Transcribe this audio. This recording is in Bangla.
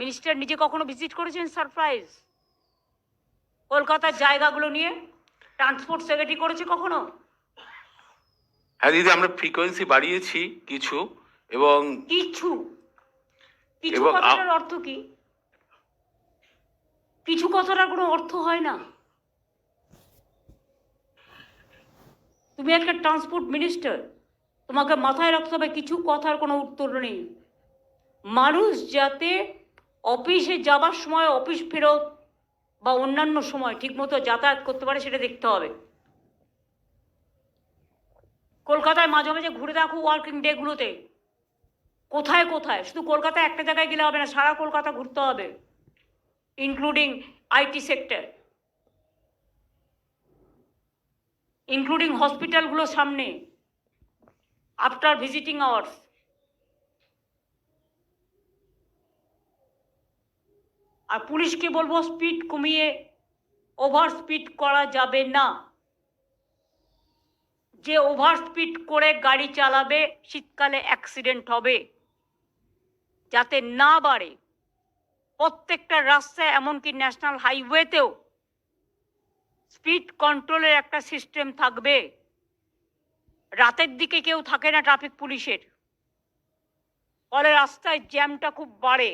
মিনিস্টার নিজে কখনো ভিজিট করেছেন? সারপ্রাইজ কলকাতার জায়গাগুলো নিয়ে ট্রান্সপোর্ট সেক্রেটারি করেছে কখনো? হ্যাঁ দিদি আমরা ফ্রিকোয়েন্সি বাড়িয়েছি কিছু এবং কিছু। কিছু কথাটার অর্থ কি? কিছু কথাটার কোনো অর্থ হয় না। তুমি একটা ট্রান্সপোর্ট মিনিস্টার তোমাকে মাথায় রাখতে হবে কিছু কথার কোনো উত্তর নেই। মানুষ যাতে অফিসে যাবার সময় অফিস ফেরত বা অন্যান্য সময় ঠিকমতো যাতায়াত করতে পারে সেটা দেখতে হবে। কলকাতায় মাঝে মাঝে ঘুরে দেখো ওয়ার্কিং ডেগুলোতে কোথায় কোথায়? শুধু কলকাতায় একটা জায়গায় গেলে হবে না, সারা কলকাতা ঘুরতে হবে ইনক্লুডিং আইটি সেক্টর ইনক্লুডিং হসপিটালগুলোর সামনে আফটার ভিজিটিং আওয়ার্স আর পুলিশকে বলব স্পিড কমিয়ে ওভার স্পিড করা যাবে না। যে ওভার স্পিড করে গাড়ি চালাবে, শীতকালে অ্যাক্সিডেন্ট হবে। যাতে না বাড়ে। প্রত্যেকটা রাস্তায় এমনকি ন্যাশনাল হাইওয়েতেও স্পিড কন্ট্রোলের একটা সিস্টেম থাকবে। রাতের দিকে কেউ থাকে না ট্রাফিক পুলিশের। ফলে রাস্তায় জ্যামটা খুব বাড়ে।